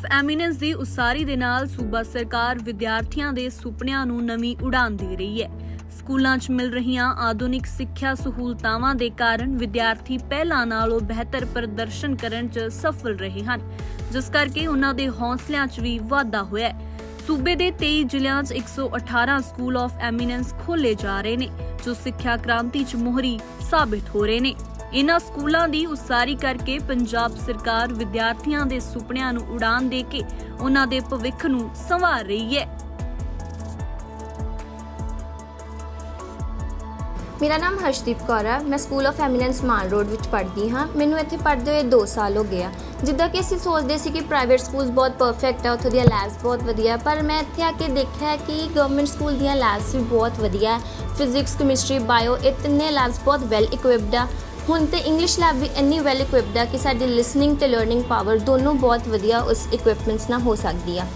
Of eminence ਦੀ ਉਸਾਰੀ ਦੇ ਨਾਲ ਸੂਬਾ ਸਰਕਾਰ ਵਿਦਿਆਰਥੀਆਂ ਦੇ ਸੁਪਨਿਆਂ ਨੂੰ ਨਵੀਂ ਉਡਾਨ ਦੇ ਰਹੀ ਹੈ। ਸਕੂਲਾਂ 'ਚ ਮਿਲ ਰਹੀਆਂ ਆਧੁਨਿਕ ਸਿੱਖਿਆ ਸਹੂਲਤਾਵਾਂ ਦੇ ਕਾਰਨ ਵਿਦਿਆਰਥੀ ਪਹਿਲਾਂ ਨਾਲੋਂ ਬਿਹਤਰ ਪ੍ਰਦਰਸ਼ਨ ਕਰਨ 'ਚ ਸਫਲ ਰਹੇ ਹਨ, ਜਿਸ ਕਰਕੇ ਉਹਨਾਂ ਦੇ ਹੌਸਲਿਆਂ 'ਚ ਵੀ ਵਾਧਾ ਹੋਇਆ ਹੈ। ਸੂਬੇ ਦੇ 23 ਜ਼ਿਲ੍ਹਿਆਂ 'ਚ 118 ਸਕੂਲ ਆਫ ਐਮੀਨੈਂਸ ਖੋਲੇ ਜਾ ਰਹੇ ਨੇ, ਜੋ ਸਿੱਖਿਆ ਕ੍ਰਾਂਤੀ 'ਚ ਮੋਹਰੀ ਸਾਬਿਤ ਹੋ ਰਹੇ ਨੇ। ਇਨ੍ਹਾਂ ਸਕੂਲਾਂ ਦੀ ਉਸਾਰੀ ਕਰਕੇ ਪੰਜਾਬ ਸਰਕਾਰ ਵਿਦਿਆਰਥੀਆਂ ਦੇ ਸੁਪਨਿਆਂ ਨੂੰ ਉਡਾਨ ਦੇ ਕੇ ਉਹਨਾਂ ਦੇ ਭਵਿੱਖ ਨੂੰ ਸੰਵਾਰ ਰਹੀ ਹੈ। ਮੇਰਾ ਨਾਮ ਹਰਸ਼ਦੀਪ ਕੌਰ ਹੈ ਮੈਂ school of eminence Maan road ਵਿੱਚ ਪੜ੍ਹਦੀ ਹਾਂ। ਮੈਨੂੰ ਇੱਥੇ ਪੜ੍ਹਦੇ ਹੋਏ 2 ਸਾਲ ਹੋ ਗਏ ਆ। ਜਿੱਦਾਂ ਕਿ ਅਸੀਂ ਸੋਚਦੇ ਸੀ ਕਿ ਪ੍ਰਾਈਵੇਟ ਸਕੂਲਸ ਬਹੁਤ ਪਰਫੈਕਟ ਆ, ਉੱਥੋਂ ਦੀਆਂ ਲੈਬਸ ਬਹੁਤ ਵਧੀਆ। ਪਰ ਮੈਂ ਇੱਥੇ ਆ ਕੇ ਦੇਖਿਆ ਕਿ ਗਵਰਨਮੈਂਟ ਸਕੂਲ ਦੀਆਂ ਲੈਬਸ ਵੀ ਬਹੁਤ ਵਧੀਆ ਹੈ ਫਿਜ਼ਿਕਸ ਕੈਮਿਸਟਰੀ ਬਾਇਓ ਇਹ ਤਿੰਨੇ ਲੈਬਸ ਬਹੁਤ ਵੈਲ ਇਕਵਿਪਡ ਆ। ਹੁਣ ਤੇ ਇੰਗਲਿਸ਼ ਲੈਬ ਵੀ ਇੰਨੀ ਵੈਲ ਇਕਵਿਪਡ ਆ ਕਿ ਸਾਡੀ ਲਿਸਨਿੰਗ ਤੇ ਲਰਨਿੰਗ ਪਾਵਰ ਦੋਨੋਂ ਬਹੁਤ ਵਧੀਆ ਉਸ ਇਕਵਿਪਮੈਂਟਸ ਨਾਲ ਹੋ ਸਕਦੀ ਆ।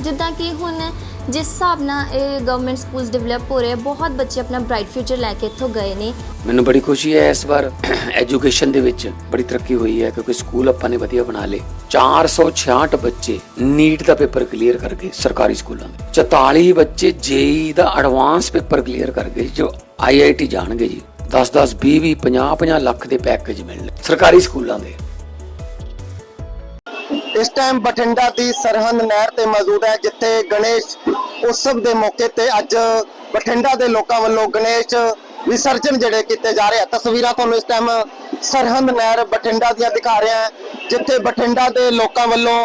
ਜਿੱਦਾਂ ਕਿ ਹੁਣ ਜਿਸ ਹਿਸਾਬ ਨਾਲ ਇਹ ਗਵਰਨਮੈਂਟ ਸਕੂਲਸ ਡਿਵੈਲਪ ਹੋ ਰਹੇ ਬਹੁਤ ਬੱਚੇ ਆਪਣਾ ਬ੍ਰਾਈਟ ਫਿਊਚਰ ਲੈ ਕੇ ਇੱਥੋਂ ਗਏ ਨੇ। ਮੈਨੂੰ ਬੜੀ ਖੁਸ਼ੀ ਹੈ ਇਸ ਵਾਰ ਐਜੂਕੇਸ਼ਨ ਦੇ ਵਿੱਚ ਬੜੀ ਤਰੱਕੀ ਹੋਈ ਹੈ ਕਿਉਂਕਿ ਸਕੂਲ ਆਪਾਂ ਨੇ ਵਧੀਆ ਬਣਾ ਲਏ। 466 ਬੱਚੇ ਨੀਟ ਦਾ ਪੇਪਰ ਕਲੀਅਰ ਕਰ ਗਏ ਸਰਕਾਰੀ ਸਕੂਲਾਂ ਦੇ 44 ਬੱਚੇ ਜੇਈ ਦਾ ਐਡਵਾਂਸ ਪੇਪਰ ਕਲੀਅਰ ਕਰ ਗਏ ਜੋ ਆਈਆਈਟੀ ਜਾਣਗੇ ਜੀ। 10 10 20 20 50 50 ਲੱਖ ਦੇ ਪੈਕੇਜ ਮਿਲਣੇ। ਸਰਕਾਰੀ ਸਕੂਲਾਂ ਦੇ। ਇਸ ਟਾਈਮ ਬਠਿੰਡਾ ਦੀ ਸਰਹੰਦ ਨਹਿਰ ਤੇ ਮੌਜੂਦ ਹੈ, ਜਿੱਥੇ ਗਣੇਸ਼ ਉਤਸਵ ਦੇ ਮੌਕੇ ਤੇ ਅੱਜ ਬਠਿੰਡਾ ਦੇ ਲੋਕਾਂ ਵੱਲੋਂ ਗਣੇਸ਼ ਵਿਸਰਜਨ ਜਿਹੜੇ ਕੀਤੇ ਜਾ ਰਹੇ ਆ। ਤਸਵੀਰਾਂ ਤੁਹਾਨੂੰ ਇਸ ਟਾਈਮ ਸਰਹੰਦ ਨਹਿਰ ਬਠਿੰਡਾ ਦੀਆਂ ਦਿਖਾ ਰਿਹਾ ਜਿੱਥੇ ਬਠਿੰਡਾ ਦੇ ਲੋਕਾਂ ਵੱਲੋਂ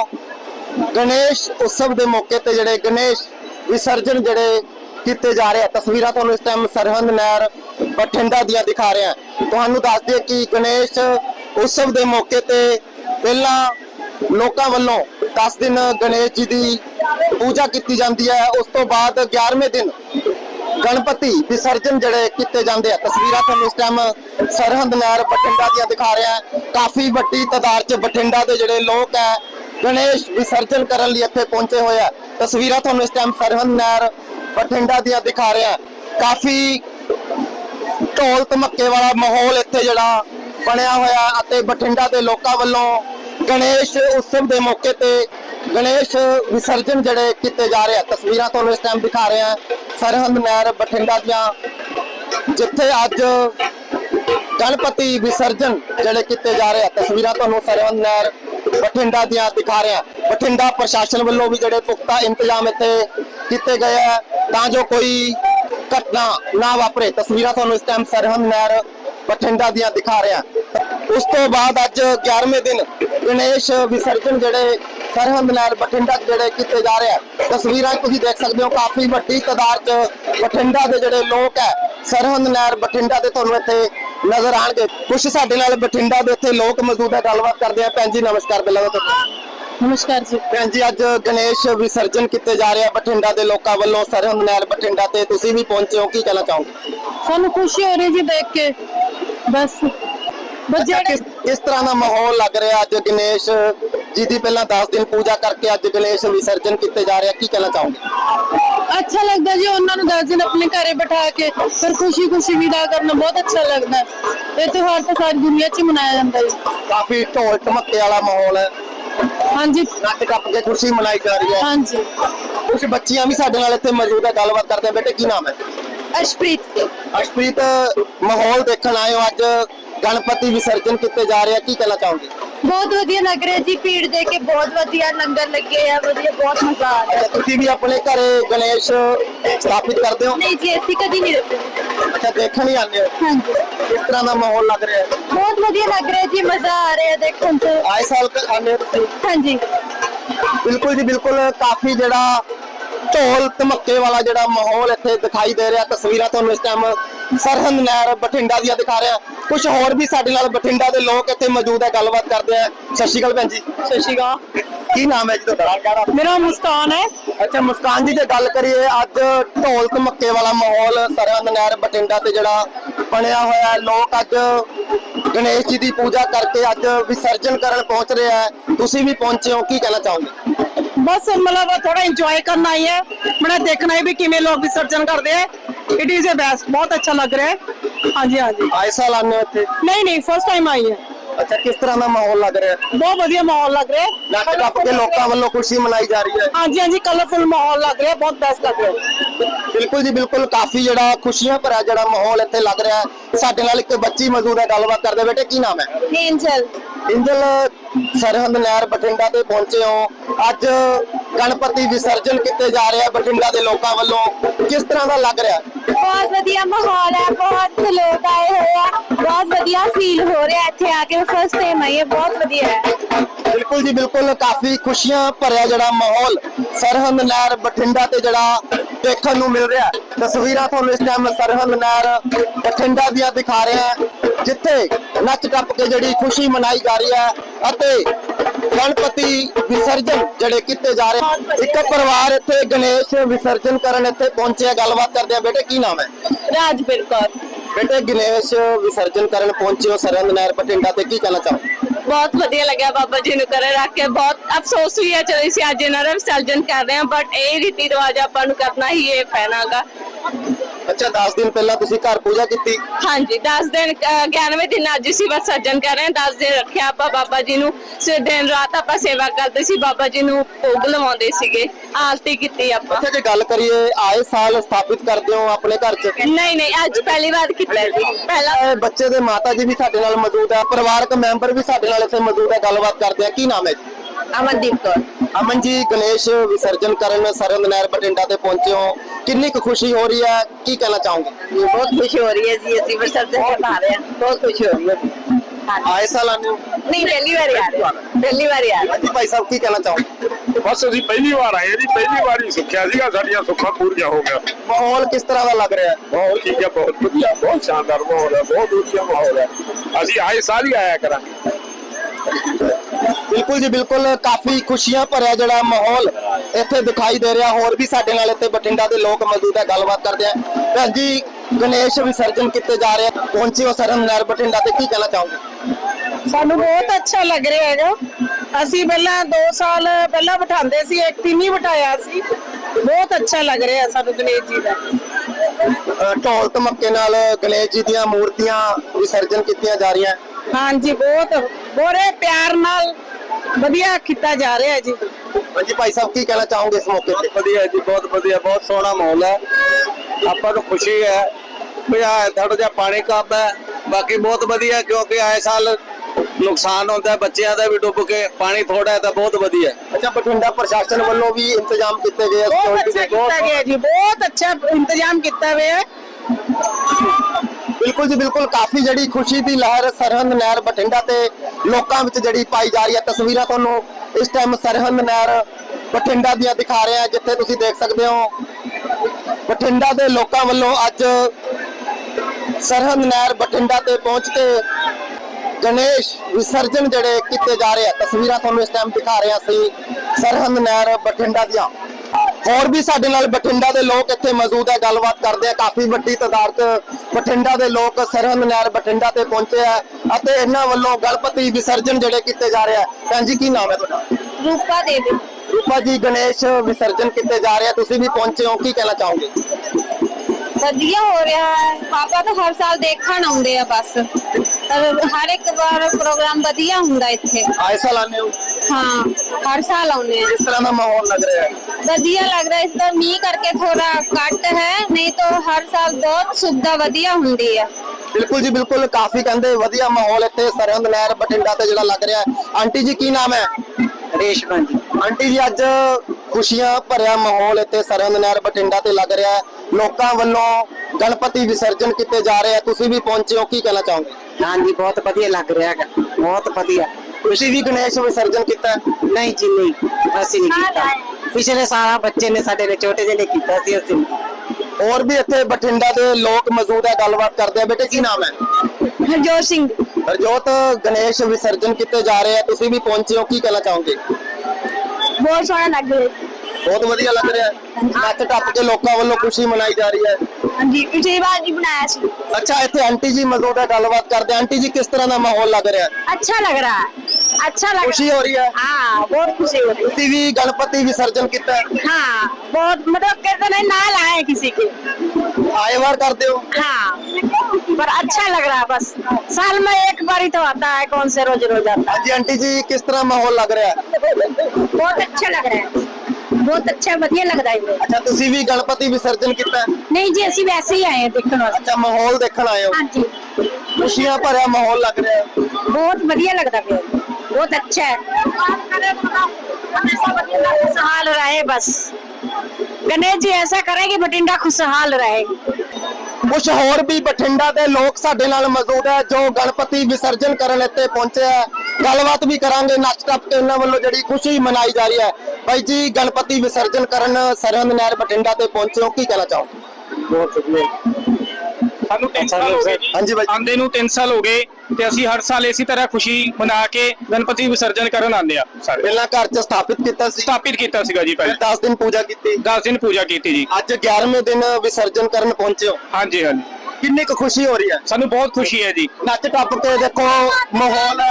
ਗਣੇਸ਼ ਉਤਸਵ ਦੇ ਮੌਕੇ ਤੇ ਜਿਹੜੇ ਗਣੇਸ਼ ਵਿਸਰਜਨ ਜਿਹੜੇ ਕੀਤੇ ਜਾ ਰਹੇ ਆ। ਤਸਵੀਰਾਂ ਤੁਹਾਨੂੰ ਇਸ ਟਾਈਮ ਸਰਹੰਦ, ਨਹਿਰ, ਬਠਿੰਡਾ ਦੀਆਂ ਦਿਖਾ ਰਿਹਾ ਤੁਹਾਨੂੰ ਦੱਸ ਦਈਏ ਕਿ ਗਣੇਸ਼ ਉਤਸਵ ਦੇ ਮੌਕੇ ਤੇ ਪਹਿਲਾਂ ਲੋਕਾਂ ਵੱਲੋਂ 10 ਦਿਨ ਗਣੇਸ਼ ਜੀ ਦੀ ਪੂਜਾ ਕੀਤੀ ਜਾਂਦੀ ਹੈ। ਉਸ ਤੋਂ ਬਾਅਦ 11ਵੇਂ ਦਿਨ ਗਣਪਤੀ ਵਿਸਰਜਨ ਜਿਹੜੇ ਕੀਤੇ ਜਾਂਦੇ ਆ। ਤਸਵੀਰਾਂ ਤੁਹਾਨੂੰ ਇਸ ਟਾਈਮ ਸਰਹੰਦ, ਨਹਿਰ, ਬਠਿੰਡਾ ਦੀਆਂ ਦਿਖਾ ਰਿਹਾ ਕਾਫੀ ਵੱਡੀ ਤਾਦਾਦ 'ਚ ਬਠਿੰਡਾ ਦੇ ਜਿਹੜੇ ਲੋਕ ਹੈ, ਗਣੇਸ਼ ਵਿਸਰਜਨ ਕਰਨ ਲਈ ਇੱਥੇ ਪਹੁੰਚੇ ਹੋਏ ਆ। ਤਸਵੀਰਾਂ ਤੁਹਾਨੂੰ ਇਸ ਟਾਈਮ ਸਰਹੰਦ, ਨਹਿਰ ਬਠਿੰਡਾ ਦੀਆਂ ਦਿਖਾ ਰਿਹਾ ਕਾਫੀ ਢੋਲ ਧਮੱਕੇ ਵਾਲਾ ਮਾਹੌਲ ਇੱਥੇ ਜਿਹੜਾ ਬਣਿਆ ਹੋਇਆ ਅਤੇ ਬਠਿੰਡਾ ਦੇ ਲੋਕਾਂ ਵੱਲੋਂ ਗਣੇਸ਼ ਉਤਸਵ ਦੇ ਮੌਕੇ ਤੇ ਗਣੇਸ਼ ਵਿਸਰਜਨ ਜਿਹੜੇ ਕੀਤੇ ਜਾ ਰਹੇ ਆ। ਤਸਵੀਰਾਂ ਤੁਹਾਨੂੰ ਇਸ ਟਾਈਮ ਦਿਖਾ ਰਹੇ ਆ ਸਰਹੰਦ, ਨਹਿਰ, ਬਠਿੰਡਾ ਦੀਆਂ, ਜਿੱਥੇ ਅੱਜ ਗਣਪਤੀ ਵਿਸਰਜਨ ਜਿਹੜੇ ਕੀਤੇ ਜਾ ਰਹੇ ਆ। ਤਸਵੀਰਾਂ ਤੁਹਾਨੂੰ ਸਰਹੰਦ, ਨਹਿਰ, ਬਠਿੰਡਾ ਦੀਆਂ ਦਿਖਾ ਰਹੇ ਆ ਬਠਿੰਡਾ ਪ੍ਰਸ਼ਾਸਨ ਵੱਲੋਂ ਵੀ ਜਿਹੜੇ ਪੁਖਤਾ ਇੰਤਜ਼ਾਮ ਇੱਥੇ ਕੀਤੇ ਗਏ ਆ। ਤਾਂ ਜੋ ਕੋਈ ਘਟਨਾ ਨਾ ਵਾਪਰੇ। ਤਸਵੀਰਾਂ ਤੁਹਾਨੂੰ ਇਸ ਟਾਈਮ ਸਰਹੰਦ ਨਹਿਰ ਬਠਿੰਡਾ ਦੀਆਂ ਦਿਖਾ ਰਿਹਾ। ਉਸ ਤੋਂ ਬਾਅਦ ਅੱਜ 11ਵੇਂ ਦਿਨ ਗਣੇਸ਼ ਵਿਸਰਜਨ ਜਿਹੜੇ ਸਰਹੰਦ ਨਹਿਰ ਬਠਿੰਡਾ 'ਚ ਜਿਹੜੇ ਕੀਤੇ ਜਾ ਰਹੇ ਆ। ਤਸਵੀਰਾਂ ਤੁਸੀਂ ਦੇਖ ਸਕਦੇ ਹੋ, ਕਾਫੀ ਵੱਡੀ ਤਾਦਾਦ 'ਚ ਬਠਿੰਡਾ ਦੇ ਜਿਹੜੇ ਲੋਕ ਹੈ ਸਰਹੰਦ ਨਹਿਰ ਬਠਿੰਡਾ ਦੇ ਤੁਹਾਨੂੰ ਇੱਥੇ ਨਜ਼ਰ ਆਣਗੇ ਕੁਝ ਸਾਡੇ ਨਾਲ ਬਠਿੰਡਾ ਦੇ ਇੱਥੇ ਲੋਕ ਮੌਜੂਦ ਹੈ ਗੱਲਬਾਤ ਕਰਦੇ ਆ। ਭੈਣ ਜੀ, ਨਮਸਕਾਰ, ਪਹਿਲਾਂ ਤਾਂ ਨਮਸਕਾਰ ਜੀ। ਭੈਣ ਜੀ ਅੱਜ ਗਣੇਸ਼ ਵਿਸਰਜਨ ਕੀਤੇ ਜਾ ਰਹੇ ਬਠਿੰਡਾ ਦੇ ਲੋਕਾਂ ਵੱਲੋਂ ਸਰਹੰਦ ਨਹਿਰ ਬਠਿੰਡਾ ਤੇ ਤੁਸੀਂ ਵੀ ਪਹੁੰਚੇ ਹੋ ਕੀ ਕਹਿਣਾ ਚਾਹੋਗੇ? ਸਾਨੂੰ ਖੁਸ਼ੀ ਹੋ ਰਹੀ ਜੀ ਦੇਖ ਕੇ ਬਸ। ਜਿਹੜੇ ਕਿਸ ਕਿਸ ਤਰ੍ਹਾਂ ਦਾ ਮਾਹੌਲ ਲੱਗ ਰਿਹਾ ਅੱਜ ਗਣੇਸ਼ ਜੀ ਦੀ? ਪਹਿਲਾਂ 10 ਦਿਨ ਪੂਜਾ ਕਰਕੇ ਅੱਜ ਗਣੇਸ਼ ਵਿਸਰਜਨ ਕੀਤੇ ਜਾ ਰਹੇ ਕੀ ਕਹਿਣਾ ਚਾਹੋਗੇ? ਅੱਛਾ ਲੱਗਦਾ ਜੀ ਉਹਨਾਂ ਨੂੰ 10 ਦਿਨ ਆਪਣੇ ਘਰੇ ਬਿਠਾ ਕੇ ਫਿਰ ਖੁਸ਼ੀ ਖੁਸ਼ੀ ਵਿਦਾ ਕਰਨਾ ਬਹੁਤ ਅੱਛਾ ਲੱਗਦਾ। ਇਹ ਤਿਉਹਾਰ ਤਾਂ ਸਾਰੀ ਦੁਨੀਆ 'ਚ ਮਨਾਇਆ ਜਾਂਦਾ ਹੈ ਕਾਫੀ ਢੋਲ ਧਮੱਕੇ ਵਾਲਾ ਮਾਹੌਲ ਹੈ। ਹਾਂਜੀ। ਨੱਚ ਟੱਪ ਕੇ ਖੁਸ਼ੀ ਮਨਾਈ ਜਾ ਰਹੀ ਹੈ। ਹਾਂਜੀ। ਕੁਝ ਬੱਚੀਆਂ ਵੀ ਸਾਡੇ ਨਾਲ ਇੱਥੇ ਮੌਜੂਦ ਹੈ ਗੱਲਬਾਤ ਕਰਦੇ ਆ। ਬੇਟੇ ਕੀ ਨਾਮ ਹੈ? ਅਸ਼ਪ੍ਰੀਤ ਅਸ਼ਪ੍ਰੀਤ ਮਾਹੌਲ ਦੇਖਣ ਆਏ ਹੋ ਅੱਜ। ਗਣਪਤੀ ਵਿਸਰਜਨ ਕੀਤੇ ਜਾ ਰਹੇ ਕੀ ਕਹਿਣਾ ਚਾਹੋਗੇ? ਬਹੁਤ ਵਧੀਆ ਲੱਗ ਰਿਹਾ ਜੀ ਭੀੜ ਦੇਖ ਕੇ ਬਹੁਤ ਵਧੀਆ ਲੰਗਰ ਲੱਗੇ ਆ ਵਧੀਆ ਬਹੁਤ ਮਜ਼ਾ ਆ ਰਿਹਾ। ਤੁਸੀਂ ਵੀ ਆਪਣੇ ਘਰੇ ਗਣੇਸ਼ ਸਥਾਪਿਤ ਕਰਦੇ ਹੋ? ਨਹੀਂ ਜੀ ਅਸੀਂ ਕਦੀ ਨਹੀਂ ਰੱਖਦੇ ਅੱਛਾ ਦੇਖਣ ਹੀ ਆਉਂਦੇ ਹੋ? ਹਾਂਜੀ। ਕਿਸ ਤਰ੍ਹਾਂ ਦਾ ਮਾਹੌਲ ਲੱਗ ਰਿਹਾ? ਹੈ ਬਹੁਤ ਵਧੀਆ ਲੱਗ ਰਿਹਾ ਜੀ ਮਜ਼ਾ ਆ ਰਿਹਾ ਦੇਖਣ 'ਚ। ਆਏ ਸਾਲ ਆਉਂਦੇ ਹੋ ਤੁਸੀਂ? ਹਾਂਜੀ। ਬਿਲਕੁਲ ਜੀ ਬਿਲਕੁਲ ਕਾਫੀ ਜਿਹੜਾ ਢੋਲ ਧਮੱਕੇ ਵਾਲਾ ਜਿਹੜਾ ਮਾਹੌਲ ਇੱਥੇ ਦਿਖਾਈ ਦੇ ਰਿਹਾ ਤਸਵੀਰਾਂ ਤੁਹਾਨੂੰ ਇਸ ਟਾਈਮ ਸਰਹੰਦ ਨਹਿਰ ਬਠਿੰਡਾ ਦੀਆਂ ਦਿਖਾ ਰਿਹਾ। ਕੁਝ ਹੋਰ ਵੀ ਸਾਡੇ ਨਾਲ ਬਠਿੰਡਾ ਦੇ ਲੋਕ ਇੱਥੇ ਮੌਜੂਦ ਹੈ ਗੱਲਬਾਤ ਕਰਦੇ ਆ। ਸਤਿ ਸ਼੍ਰੀ ਅਕਾਲ ਭੈਣ ਜੀ। ਸਤਿ ਸ਼੍ਰੀ ਅਕਾਲ। ਕੀ ਨਾਮ ਹੈ ਜੀ ਤੁਹਾਡਾ? ਮੇਰਾ ਮੁਸਕਾਨ ਹੈ। ਅੱਛਾ ਮੁਸਕਾਨ ਜੀ ਜੇ ਗੱਲ ਕਰੀਏ ਅੱਜ ਢੋਲ ਧਮੱਕੇ ਵਾਲਾ ਮਾਹੌਲ ਸਰਹੰਦ ਨਹਿਰ ਬਠਿੰਡਾ ਤੇ ਜਿਹੜਾ ਬਣਿਆ ਹੋਇਆ ਹੈ ਲੋਕ ਅੱਜ ਗਣੇਸ਼ ਜੀ ਦੀ ਪੂਜਾ ਕਰਕੇ ਅੱਜ ਵਿਸਰਜਨ ਕਰਨ ਪਹੁੰਚ ਰਹੇ ਆ ਤੁਸੀਂ ਵੀ ਪਹੁੰਚੇ ਹੋ ਕੀ ਕਹਿਣਾ ਚਾਹੋਗੇ? ਬਸ ਮਤਲਬ ਥੋੜਾ ਇੰਜੋਏ ਕਰਨਾ ਹੀ ਹੈ ਬੜਾ ਦੇਖਣਾ ਹੈ ਵੀ ਕਿਵੇਂ ਲੋਕ ਵਿਸਰਜਨ ਕਰਦੇ ਹੈ ਇਟ ਇਜ਼ ਅ ਬੈਸਟ ਬਹੁਤ ਅੱਛਾ ਲੱਗ ਰਿਹਾ ਹੈ ਹਾਂਜੀ ਹਾਂਜੀ ਆਏ ਸਾਲ ਆਉਂਦੇ ਹੋ ਇੱਥੇ ਨਹੀਂ ਨਹੀਂ ਫਸਟ ਟਾਈਮ ਆਈ ਹੈ ਅੱਛਾ ਕਿਸ ਤਰ੍ਹਾਂ ਦਾ ਮਾਹੌਲ ਲੱਗ ਰਿਹਾ ਹੈ ਬਹੁਤ ਵਧੀਆ ਮਾਹੌਲ ਲੱਗ ਰਿਹਾ ਨੱਚ ਟੱਪ ਕੇ ਲੋਕਾਂ ਵੱਲੋਂ ਖੁਸ਼ੀ ਮਨਾਈ ਜਾ ਰਹੀ ਹੈ ਹਾਂਜੀ ਹਾਂਜੀ ਕਲਰਫੁਲ ਮਾਹੌਲ ਲੱਗ ਰਿਹਾ ਬਹੁਤ ਬੈਸਟ ਲੱਗ ਰਿਹਾ ਬਿਲਕੁਲ ਜੀ ਬਿਲਕੁਲ ਕਾਫੀ ਜਿਹੜਾ ਖੁਸ਼ੀਆਂ ਭਰਿਆ ਜਿਹੜਾ ਮਾਹੌਲ ਇੱਥੇ ਲੱਗ ਰਿਹਾ ਹੈ ਸਾਡੇ ਨਾਲ ਇੱਕ ਬੱਚੀ ਮੌਜੂਦ ਹੈ ਗੱਲਬਾਤ ਕਰਦੇ ਬੇਟੇ ਕੀ ਨਾਮ ਹੈ ਐਂਜਲ ਇੰਜਲ ਸਰਹੰਦ ਨਹਿਰ ਬਠਿੰਡਾ ਤੇ ਪਹੁੰਚੇ ਹੋ। ਅੱਜ ਗਣਪਤੀ ਵਿਸਰਜਨ ਕੀਤੇ ਜਾ ਰਿਹਾ ਬਠਿੰਡਾ ਦੇ ਲੋਕਾਂ ਵੱਲੋਂ। ਕਿਸ ਤਰ੍ਹਾਂ ਦਾ ਲੱਗ ਰਿਹਾ? ਬਹੁਤ ਵਧੀਆ ਮਾਹੌਲ ਹੈ ਬਹੁਤ ਲੋਕ ਆਏ ਹੋਏ ਆ। ਬਹੁਤ ਵਧੀਆ ਫੀਲ ਹੋ ਰਿਹਾ ਇੱਥੇ ਆ ਕੇ ਫਸਟ ਟਾਈਮ ਆਈ ਹੈ ਬਹੁਤ ਵਧੀਆ ਹੈ। ਬਿਲਕੁਲ ਜੀ ਬਿਲਕੁਲ ਕਾਫੀ ਖੁਸ਼ੀਆਂ ਭਰਿਆ ਜਿਹੜਾ ਮਾਹੌਲ ਸਰਹੰਦ ਨਹਿਰ ਬਠਿੰਡਾ ਤੇ ਜਿਹੜਾ ਦੇਖਣ ਨੂੰ ਮਿਲ ਰਿਹਾ। ਤਸਵੀਰਾਂ ਤੁਹਾਨੂੰ ਇਸ ਟਾਈਮ ਸਰਹੰਦ ਨਹਿਰ ਬਠਿੰਡਾ ਦੀਆਂ ਦਿਖਾ ਰਹੇ ਜਿੱਥੇ ਨੱਚ ਟੱਪ ਕੇ ਜਿਹੜੀ ਖੁਸ਼ੀ ਮਨਾਈ ਜਾ ਰਹੀ ਹੈ ਅਤੇ ਗਣਪਤੀ ਵਿਸਰਜਨ ਜਿਹੜੇ ਕੀਤੇ ਜਾ ਰਹੇ। ਇੱਕ ਪਰਿਵਾਰ ਇੱਥੇ ਗਣੇਸ਼ ਵਿਸਰਜਨ ਕਰਨ ਇੱਥੇ ਪਹੁੰਚਿਆ ਗੱਲਬਾਤ ਕਰਦੇ ਆ। ਬੇਟੇ ਕੀ ਨਾਮ ਹੈ? ਰਾਜਵੀਰ ਕੌਰ। ਬੇਟੇ ਗਣੇਸ਼ ਵਿਸਰਜਨ ਕਰਨ ਪਹੁੰਚੇ ਹੋ ਸਰਹੰਦ ਨਹਿਰ ਬਠਿੰਡਾ ਤੇ ਕੀ ਕਹਿਣਾ ਚਾਹੋ ਬਹੁਤ ਵਧੀਆ ਲੱਗਿਆ ਬਾਬਾ ਜੀ ਨੂੰ ਕਰੇ ਰੱਖ ਕੇ। ਬਹੁਤ ਅਫਸੋਸ ਵੀ ਹੈ ਚਲੋ ਅਸੀਂ ਅੱਜ ਇਹਨਾਂ ਦਾ ਵਿਸਰਜਨ ਕਰ ਰਹੇ ਹਾਂ ਬਟ ਇਹ ਰੀਤੀ ਰਿਵਾਜ ਆਪਾਂ ਨੂੰ ਕਰਨਾ ਹੀ ਇਹ ਪੈਣਾਗਾ ਅੱਛਾ 10 ਦਿਨ ਪਹਿਲਾਂ ਤੁਸੀਂ ਘਰ ਪੂਜਾ ਕੀਤੀ? ਹਾਂਜੀ 10 ਦਿਨ ਅਹ 11ਵੇਂ ਦਿਨ ਅੱਜ ਅਸੀਂ ਵਿਸਰਜਨ ਕਰ ਰਹੇ ਹਾਂ। 10 ਦਿਨ ਰੱਖਿਆ ਆਪਾਂ ਬਾਬਾ ਜੀ ਨੂੰ। ਸਵੇਰ ਦਿਨ ਰਾਤ ਆਪਾਂ ਸੇਵਾ ਕਰਦੇ ਸੀ ਬਾਬਾ ਜੀ ਨੂੰ ਭੋਗ ਲਵਾਉਂਦੇ ਸੀਗੇ ਆਰਤੀ ਕੀਤੀ ਆਪਾਂ। ਅੱਛਾ ਜੇ ਗੱਲ ਕਰੀਏ ਆਏ ਸਾਲ ਸਥਾਪਿਤ ਕਰਦੇ ਹੋ ਆਪਣੇ ਘਰ 'ਚ? ਨਹੀਂ ਨਹੀਂ ਅੱਜ ਪਹਿਲੀ ਵਾਰ ਕੀਤਾ ਜੀ। ਪਹਿਲਾ ਬੱਚੇ ਦੇ ਮਾਤਾ ਜੀ ਵੀ ਸਾਡੇ ਨਾਲ ਮੌਜੂਦ ਹੈ ਪਰਿਵਾਰਕ ਮੈਂਬਰ ਵੀ ਸਾਡੇ ਨਾਲ ਇੱਥੇ ਮੌਜੂਦ ਹੈ ਗੱਲਬਾਤ ਕਰਦੇ ਆ। ਕੀ ਨਾਮ ਹੈ ਜੀ? ਅਮਨਦੀਪ ਕੌਰ। ਅਮਨ ਜੀ ਗਣੇਸ਼ ਵਿਸਰਜਨ ਕਰਨ ਸਰਹੰਦ ਨਹਿਰ ਬਠਿੰਡਾ ਤੇ ਪਹੁੰਚੇ ਹੋ। ਕਿੰਨੀ ਕੁ ਖੁਸ਼ੀ ਹੋ ਰਹੀ ਹੈ? ਕੀ ਕਹਿਣਾ ਚਾਹੋਗੇ? ਬਹੁਤ ਖੁਸ਼ੀ ਹੋ ਰਹੀ ਹੈ ਜੀ ਅਸੀਂ ਵਿਸਰਜਨ ਕਰਵਾ ਰਹੇ ਹਾਂ। ਬਹੁਤ ਖੁਸ਼ੀ ਹੋ ਰਹੀ ਹੈ ਆਏ ਸਾਲ ਆਨੇ ਹੋ? ਨਹੀਂ ਪਹਿਲੀ ਵਾਰ ਆ ਰਹੇ ਹਾਂ। ਪਹਿਲੀ ਵਾਰ ਆ ਰਹੇ ਹਾਂ। ਹਾਂਜੀ ਭਾਈ ਸਾਹਿਬ ਕੀ ਕਹਿਣਾ ਚਾਹੋਗੇ? ਬਸ ਅਸੀਂ ਪਹਿਲੀ ਵਾਰ ਆਏ ਜੀ ਪਹਿਲੀ ਵਾਰ ਹੀ ਸਿੱਖਿਆ ਸੀਗਾ ਸਾਡੀਆਂ ਸੁੱਖਾਂ ਪੂਰੀਆਂ ਹੋ ਗਿਆ ਮਾਹੌਲ ਕਿਸ ਤਰ੍ਹਾਂ ਦਾ ਲੱਗ ਰਿਹਾ? ਹੈ ਬਹੁਤ ਠੀਕ ਹੈ ਬਹੁਤ ਵਧੀਆ ਬਹੁਤ ਸ਼ਾਨਦਾਰ ਮਾਹੌਲ ਹੈ ਬਹੁਤ ਵਧੀਆ ਮਾਹੌਲ ਹੈ। ਅਸੀਂ ਆਏ ਸਾਲ ਹੀ ਆਇਆ ਕਰਾਂਗੇ। ਬਿਲਕੁਲ ਜੀ, ਬਿਲਕੁਲ ਕਾਫੀ ਖੁਸ਼ੀਆਂ ਭਰਿਆ ਜਿਹੜਾ ਮਾਹੌਲ ਇੱਥੇ ਦਿਖਾਈ ਦੇ ਰਿਹਾ। ਹੋਰ ਵੀ ਸਾਡੇ ਨਾਲ ਇੱਥੇ ਬਠਿੰਡਾ ਦੇ ਲੋਕ ਮੌਜੂਦ ਹੈ, ਗੱਲਬਾਤ ਕਰਦੇ ਆ। ਭੈਣ ਜੀ, ਗਣੇਸ਼ ਵਿਸਰਜਨ ਕੀਤੇ ਜਾ ਰਹੇ ਆ। ਪਹੁੰਚੇ ਹੋ ਸਰਹੰਦ ਨਹਿਰ ਬਠਿੰਡਾ ਤੇ, ਕੀ ਕਹਿਣਾ ਚਾਹੋਗੇ? ਸਾਨੂੰ ਬਹੁਤ ਅੱਛਾ ਲੱਗ ਰਿਹਾ ਹੈਗਾ। ਅਸੀਂ ਪਹਿਲਾਂ 2 ਸਾਲ ਪਹਿਲਾਂ ਬਿਠਾਉਂਦੇ ਸੀ, ਇੱਕ ਤਿੰਨ ਹੀ ਬਿਠਾਇਆ ਸੀ। ਬਹੁਤ ਅੱਛਾ ਲੱਗ ਰਿਹਾ ਸਾਨੂੰ ਗਣੇਸ਼ ਜੀ ਦਾ। ਢੋਲ ਧਮੱਕੇ ਨਾਲ ਗਣੇਸ਼ ਜੀ ਦੀਆਂ ਮੂਰਤੀਆਂ ਵਿਸਰਜਨ ਕੀਤੀਆਂ ਜਾ ਰਹੀਆਂ। ਹਾਂਜੀ ਬਹੁਤ ਬੋਰੇ ਪਿਆਰ ਨਾਲ ਵਧੀਆ ਕੀਤਾ ਜਾ ਰਿਹਾ ਜੀ। ਹਾਂਜੀ ਭਾਈ ਸਾਹਿਬ ਕੀ ਕਹਿਣਾ ਚਾਹੋਗੇ ਇਸ ਮੌਕੇ ਤੇ? ਵਧੀਆ ਜੀ ਬਹੁਤ ਵਧੀਆ ਬਹੁਤ ਸੋਹਣਾ ਮਾਹੌਲ ਹੈ। ਆਪਾਂ ਨੂੰ ਖੁਸ਼ੀ ਹੈ। ਵੀ ਆ ਥੋੜਾ ਜਿਹਾ ਪਾਣੀ ਕੰਮ ਹੈ। ਬਾਕੀ ਬਹੁਤ ਵਧੀਆ ਕਿਉਂਕਿ ਆਏ ਸਾਲ ਨੁਕਸਾਨ ਹੁੰਦਾ ਬੱਚਿਆਂ ਦਾ ਵੀ ਡੁੱਬ ਕੇ ਪਾਣੀ ਥੋੜਾ ਤਾਂ ਬਹੁਤ ਵਧੀਆ। ਅੱਛਾ ਬਠਿੰਡਾ ਪ੍ਰਸ਼ਾਸਨ ਵੱਲੋਂ ਵੀ ਇੰਤਜ਼ਾਮ ਕੀਤੇ ਗਏ ਬਹੁਤ security ਅੱਛਾ ਦੇ। ਕੀਤਾ ਗਿਆ ਜੀ ਬਹੁਤ ਅੱਛਾ ਇੰਤਜ਼ਾਮ ਕੀਤਾ ਹੋਇਆ ਹੈ ਬਿਲਕੁਲ ਜੀ ਬਿਲਕੁਲ ਕਾਫੀ ਜਿਹੜੀ ਖੁਸ਼ੀ ਦੀ ਲਹਿਰ ਸਰਹੰਦ ਨਹਿਰ ਬਠਿੰਡਾ ਤੇ ਲੋਕਾਂ ਵਿੱਚ ਜਿਹੜੀ ਪਾਈ ਜਾ ਰਹੀ ਹੈ ਤਸਵੀਰਾਂ ਤੁਹਾਨੂੰ ਇਸ ਟਾਈਮ ਸਰਹੰਦ ਨਹਿਰ ਬਠਿੰਡਾ ਦੀਆਂ ਦਿਖਾ ਰਹੇ ਹਾਂ ਜਿੱਥੇ ਤੁਸੀਂ ਦੇਖ ਸਕਦੇ ਹੋ ਬਠਿੰਡਾ ਦੇ ਲੋਕਾਂ ਵੱਲੋਂ ਅੱਜ ਸਰਹੰਦ ਨਹਿਰ ਬਠਿੰਡਾ ਤੇ ਪਹੁੰਚ ਕੇ ਗਣੇਸ਼ ਵਿਸਰਜਨ ਜਿਹੜੇ ਕੀਤੇ ਜਾ ਰਹੇ ਆ ਤਸਵੀਰਾਂ ਤੁਹਾਨੂੰ ਇਸ ਟਾਈਮ ਦਿਖਾ ਰਹੇ ਹਾਂ ਅਸੀਂ ਸਰਹੰਦ ਨਹਿਰ ਬਠਿੰਡਾ ਦੀਆਂ। ਹੋਰ ਵੀ ਸਾਡੇ ਨਾਲ ਬਠਿੰਡਾ ਦੇ ਲੋਕ ਇੱਥੇ ਮੌਜੂਦ ਹੈ ਗੱਲਬਾਤ ਕਰਦੇ ਆ। ਕਾਫੀ ਵੱਡੀ ਤਾਦਾਦ 'ਚ ਬਠਿੰਡਾ ਦੇ ਲੋਕ ਸਰਹੰਦ ਨਹਿਰ ਬਠਿੰਡਾ ਤੇ ਪਹੁੰਚੇ ਆ ਅਤੇ ਇਹਨਾਂ ਵੱਲੋਂ ਗਣਪਤੀ ਵਿਸਰਜਨ ਜਿਹੜੇ ਕੀਤੇ ਜਾ ਰਹੇ ਆ। ਭੈਣ ਜੀ ਕੀ ਨਾਮ ਹੈ ਤੁਹਾਡਾ? ਰੂਪਾ ਦੇਵੀ। ਰੂਪਾ ਜੀ ਗਣੇਸ਼ ਵਿਸਰਜਨ ਕੀਤੇ ਜਾ ਰਹੇ ਆ। ਤੁਸੀਂ ਵੀ ਪਹੁੰਚੇ ਹੋ ਕੀ ਕਹਿਣਾ ਚਾਹੋਗੇ? ਵਧੀਆ ਹੋ ਰਿਹਾ ਹੈ। ਪਾਪਾ ਤਾਂ ਹਰ ਸਾਲ ਦੇਖਣ ਆਉਂਦੇ ਆ ਬਸ। ਹਰ ਇੱਕ ਵਾਰ ਪ੍ਰੋਗਰਾਮ ਵਧੀਆ ਹੁੰਦਾ ਇੱਥੇ। ਆਏ ਸਾਲ ਆਨੇ ਹੋ? ਹਾਂ ਹਰ ਸਾਲ ਆਉਂਦੇ ਆ ਕਿਸ ਤਰ੍ਹਾਂ ਦਾ ਮਾਹੌਲ ਲੱਗ ਰਿਹਾ ਹੈ? ਵਧੀਆ ਲੱਗ ਰਿਹਾ ਇਸ ਵਾਰ ਮੀਂਹ ਕਰਕੇ ਥੋੜਾ ਘੱਟ ਹੈ ਨਹੀਂ ਤਾਂ ਹਰ ਸਾਲ ਬਹੁਤ ਸੁਵਿਧਾ ਵਧੀਆ ਹੁੰਦੀ ਹੈ ਬਿਲਕੁਲ ਜੀ ਬਿਲਕੁਲ ਕਾਫੀ ਕਹਿੰਦੇ ਵਧੀਆ ਮਾਹੌਲ ਇੱਥੇ ਸਰਹੰਦ ਨਹਿਰ ਬਠਿੰਡਾ ਤੇ ਜਿਹੜਾ ਲੱਗ ਰਿਹਾ ਹੈ। ਆਂਟੀ ਜੀ ਕੀ ਨਾਮ ਹੈ? ਰੇਸ਼ਮਾ ਜੀ। ਆਂਟੀ ਜੀ ਅੱਜ ਖੁਸ਼ੀਆਂ ਭਰਿਆ ਮਾਹੌਲ ਇੱਥੇ ਸਰਹੰਦ ਨਹਿਰ ਬਠਿੰਡਾ ਤੇ ਲੱਗ ਰਿਹਾ ਹੈ। ਲੋਕਾਂ ਵੱਲੋਂ ਗਣਪਤੀ ਵਿਸਰਜਨ ਕੀਤੇ ਜਾ ਰਹੇ ਆ ਤੁਸੀਂ ਵੀ ਪਹੁੰਚੇ ਹੋ ਕੀ ਕਹਿਣਾ ਚਾਹੋਗੇ? ਹਾਂਜੀ ਬਹੁਤ ਵਧੀਆ ਲੱਗ ਰਿਹਾ ਹੈਗਾ। ਬਹੁਤ ਵਧੀਆ। ਤੁਸੀਂ ਵੀ ਗਣੇਸ਼ ਵਿਸਰਜਨ ਕੀਤਾ? ਨਹੀਂ ਜੀ ਨਹੀਂ। ਅਸੀਂ ਨਹੀਂ ਕੀਤਾ। ਪਿਛਲੇ ਸਾਲ ਬੱਚੇ ਨੇ ਸਾਡੇ ਨੇ ਛੋਟੇ ਜਿਹੇ ਨੇ ਕੀਤਾ ਸੀ ਅਸੀਂ। ਹੋਰ ਵੀ ਇੱਥੇ ਬਠਿੰਡਾ ਦੇ ਲੋਕ ਮੌਜੂਦ ਹੈ ਗੱਲਬਾਤ ਕਰਦੇ ਆ। ਬੇਟੇ ਕੀ ਨਾਮ ਹੈ? ਹਰਜੋਤ ਸਿੰਘ। ਹਰਜੋਤ ਗਣੇਸ਼ ਵਿਸਰਜਨ ਕੀਤੇ ਜਾ ਰਹੇ ਆ। ਤੁਸੀਂ ਵੀ ਪਹੁੰਚੇ ਹੋ ਕੀ ਕਹਿਣਾ ਚਾਹੋਗੇ? ਬਹੁਤ ਸੋਹਣਾ ਲੱਗ ਰਿਹਾ। ਬਹੁਤ ਵਧੀਆ ਲੱਗ ਰਿਹਾ ਹੈ ਨੱਚ ਟੱਪ ਕੇ ਲੋਕਾਂ ਵੱਲੋਂ ਖੁਸ਼ੀ ਮਨਾਈ ਜਾ ਰਹੀ ਹੈ ਹਾਂਜੀ ਪਿਛਲੀ ਵਾਰ ਜੀ ਬਣਾਇਆ ਸੀ ਅੱਛਾ ਇੱਥੇ ਆਂਟੀ ਜੀ ਮੌਜੂਦ ਹੈ ਗੱਲਬਾਤ ਕਰਦੇ ਆ। ਆਂਟੀ ਜੀ ਕਿਸ ਤਰ੍ਹਾਂ ਦਾ ਮਾਹੌਲ ਲੱਗ ਰਿਹਾ ਹੈ अच्छा लग रहा है अच्छा लग ਖੁਸ਼ੀ ਹੋ ਰਹੀ ਹੈ हाँ बहुत खुशी होती ਤੁਸੀਂ ਵੀ ਗਣਪਤੀ ਵਿਸਰਜਨ ਕੀਤਾ ਹੈ? है हाँ बहुत मतलब कहते नहीं ना लाए किसी के ਆਏ ਵਾਰ ਕਰਦੇ ਹੋ हाँ पर अच्छा लग रहा है बस साल में एक बार ही तो आता है कौन से रोज रोज आता ਹਾਂਜੀ ਆਂਟੀ ਜੀ ਕਿਸ ਤਰ੍ਹਾਂ ਮਾਹੌਲ ਲੱਗ ਰਿਹਾ ਹੈ है बहुत अच्छा लग रहा है बहुत अच्छा बढ़िया लग रहा है ਅੱਛਾ ਤੁਸੀਂ ਵੀ ਗਣਪਤੀ ਵਿਸਰਜਨ ਕੀਤਾ ਹੈ? नहीं जी असि वैसे ही आए हैं देखने वास्ते ਅੱਛਾ ਮਾਹੌਲ ਦੇਖਣ ਆਏ ਹੋ हाँ जी ਖੁਸ਼ੀਆਂ ਭਰਿਆ ਮਾਹੌਲ ਲੱਗ ਰਿਹਾ ਹੈ बहुत बढ़िया लगता है बहुत अच्छा है खुशहाल रहे बस गणेश जी ऐसा करे कि बठिंडा खुशहाल रहे ਕੁਝ ਹੋਰ ਵੀ ਬਠਿੰਡਾ ਦੇ ਲੋਕ ਸਾਡੇ ਨਾਲ ਮੌਜੂਦ ਹੈ ਜੋ ਗਣਪਤੀ ਵਿਸਰਜਨ ਕਰਨ ਇੱਥੇ ਪਹੁੰਚੇ ਹੈ ਗੱਲਬਾਤ ਵੀ ਕਰਾਂਗੇ ਨੱਚ ਟੱਪ ਕੇ ਇਹਨਾਂ ਵੱਲੋਂ ਜਿਹੜੀ ਖੁਸ਼ੀ ਮਨਾਈ ਜਾ ਰਹੀ ਹੈ ਬਾਈ ਜੀ ਗਣਪਤੀ ਵਿਸਰਜਨ ਕਰਨ ਸਰਹੰਦ ਨਹਿਰ ਬਠਿੰਡਾ ਤੇ ਪਹੁੰਚੇ ਹੋ ਕੀ ਕਹਿਣਾ ਚਾਹੋ ਬਹੁਤ ਵਧੀਆ। ਸਾਨੂੰ 3 ਸਾਲ ਹੋ ਗਏ ਜੀ। ਹਾਂਜੀ ਬਾਈ। ਆਂਦੇ ਨੂੰ 3 ਸਾਲ ਹੋ ਗਏ ਤੇ ਅਸੀਂ ਹਰ ਸਾਲ ਇਸੇ ਤਰ੍ਹਾਂ ਖੁਸ਼ੀ ਮਨਾ ਕੇ ਗਣਪਤੀ ਵਿਸਰਜਨ ਕਰਨ ਆਉਂਦੇ ਆ ਸਾਰੇ। ਪਹਿਲਾਂ ਘਰ 'ਚ ਸਥਾਪਿਤ ਕੀਤਾ ਸੀ? ਸਥਾਪਿਤ ਕੀਤਾ ਸੀਗਾ ਜੀ ਫਿਰ ਪਹਿਲਾਂ 10 ਦਿਨ ਪੂਜਾ ਕੀਤੀ? 10 ਦਿਨ ਪੂਜਾ ਕੀਤੀ ਜੀ। ਅੱਜ 11ਵੇਂ ਦਿਨ ਵਿਸਰਜਨ ਕਰਨ ਪਹੁੰਚੇ ਹੋ। ਹਾਂਜੀ ਹਾਂਜੀ। ਕਿੰਨੀ ਕੁ ਖੁਸ਼ੀ ਹੋ ਰਹੀ ਹੈ ਸਾਨੂੰ ਬਹੁਤ ਖੁਸ਼ੀ ਹੈ ਜੀ ਨੱਚ ਟੱਪ ਕੇ ਦੇਖੋ ਮਾਹੌਲ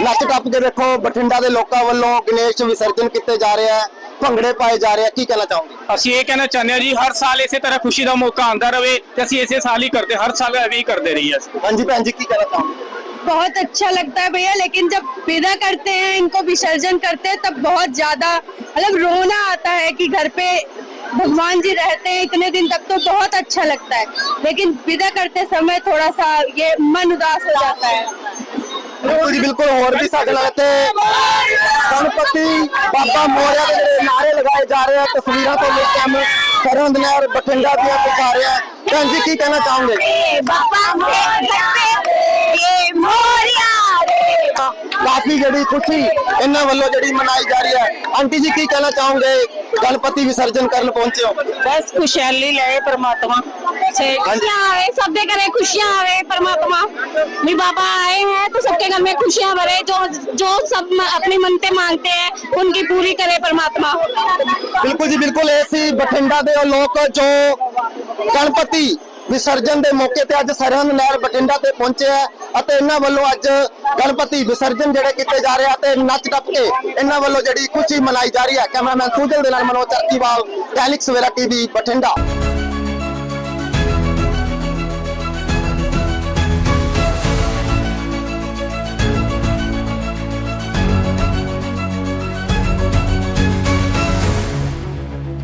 ਨੱਚ ਟੱਪ ਕੇ ਦੇਖੋ ਬਠਿੰਡਾ ਦੇ ਲੋਕਾਂ ਵੱਲੋਂ ਗਣੇਸ਼ ਵਿਸਰਜਨ ਕੀਤੇ ਜਾ ਰਿਹਾ ਹੈ ਭੰਗੜੇ ਪਾਏ ਜਾ ਰਹੇ ਆ ਕੀ ਕਹਿਣਾ ਚਾਹੋਗੇ ਅਸੀਂ ਇਹ ਕਹਿਣਾ ਚਾਹੁੰਦੇ ਹਾਂ ਜੀ ਹਰ ਸਾਲ ਇਸੇ ਤਰ੍ਹਾਂ ਖੁਸ਼ੀ ਦਾ ਮੌਕਾ ਆਉਂਦਾ ਰਵੇ ਤੇ ਅਸੀਂ ਇਸੇ ਸਾਲ ਹੀ ਕਰਦੇ ਹਰ ਸਾਲ ਐਵੇਂ ਹੀ ਕਰਦੇ ਰਹੀਏ ਅਸੀਂ ਹਾਂਜੀ ਭੈਣ ਜੀ ਕੀ ਕਹਿਣਾ ਚਾਹੋਗੇ बहुत अच्छा लगता है भैया लेकिन जब विदा करते हैं इनको विसर्जन करते हैं तब बहुत ज्यादा मतलब रोना आता है कि घर पे भगवान जी रहते हैं इतने दिन तक तो बहुत अच्छा लगता है। लेकिन विदा करते समय थोड़ा सा ये मन उदास हो जाता है। बिल्कुल जी बिल्कुल और भी साढ़े लगते गणपति बाबा मोरिया के नारे लगाए जा रहे हैं तस्वीरों तो लोग हम सरहद ने और बठिंडा भी आप दिखा रहे हैं। जी की कहना चाहूँगे? बाबा मौर्य चाहोगे ਕਾਫੀ ਜਿਹੜੀ ਖੁਸ਼ੀ ਇਹਨਾਂ ਵੱਲੋਂ ਜਿਹੜੀ ਮਨਾਈ ਜਾ ਰਹੀ ਹੈ ਆਂਟੀ ਜੀ ਕੀ ਕਹਿਣਾ ਚਾਹੋਗੇ ਗਣਪਤੀ ਵਿਸਰਜਨ ਕਰਨ ਪਹੁੰਚੇ ਹੋ बस खुशहाली ले परमात्मा से खुशियाँ आवे सबके घर में खुशियाँ आवे परमात्मा भी बाबा आए हैं तो सबके घर में खुशियाँ भरे जो जो सब म- अपनी मनते मांगते हैं उनकी पूरी करे परमात्मा ਬਿਲਕੁਲ ਜੀ ਬਿਲਕੁਲ ਇਹ ਸੀ ਬਠਿੰਡਾ ਦੇ ਉਹ ਲੋਕ ਜੋ ਗਣਪਤੀ ਵਿਸਰਜਨ ਦੇ ਮੌਕੇ ਤੇ ਅੱਜ ਸਰਹੰਦ ਨਹਿਰ ਬਠਿੰਡਾ ਤੇ ਪਹੁੰਚੇ ਹੈ ਅਤੇ ਇਹਨਾਂ ਵੱਲੋਂ ਅੱਜ ਗਣਪਤੀ ਵਿਸਰਜਨ ਜਿਹੜੇ ਕੀਤੇ ਜਾ ਰਹੇ ਆ ਤੇ ਨੱਚ ਟੱਪ ਕੇ ਇਹਨਾਂ ਵੱਲੋਂ ਜਿਹੜੀ ਖੁਸ਼ੀ ਮਨਾਈ ਜਾ ਰਹੀ ਹੈ ਕੈਮਰਾਮੈਨ ਸੂਜਲ ਦੇ ਨਾਲ ਮਨੋਜ ਚਰਕੀਵਾਲ ਟੈਲਿਕ ਸਵੇਰਾ ਟੀਵੀ, ਬਠਿੰਡਾ।